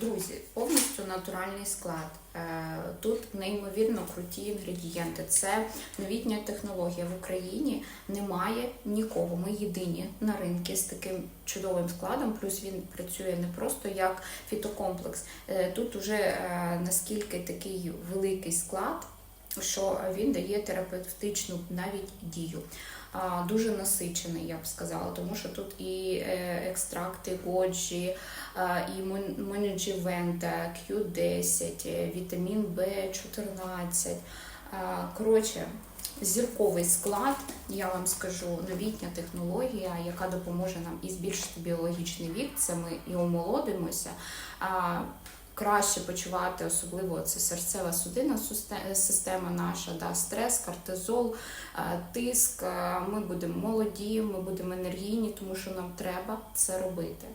Друзі, повністю натуральний склад. Е, Тут неймовірно круті інгредієнти. Це новітня технологія в Україні. Немає нікого. Ми єдині на ринку з таким чудовим складом. Плюс він працює не просто як фітокомплекс. Е, Тут уже е, наскільки такий великий склад, що він дає терапевтичну навіть дію. Дуже насичений, я б сказала, тому що тут і екстракти годжі, а, і мон- моноджівента, Q10, е, вітамін В14. Коротше, зірковий склад, я вам скажу, новітня технологія, яка допоможе нам і збільшити біологічний вік. Це ми і омолодимося. Краще почувати, особливо це серцева судинна система наша, да, стрес, кортизол, е, тиск. Е, Ми будемо молоді, ми будемо енергійні, тому що нам треба це робити.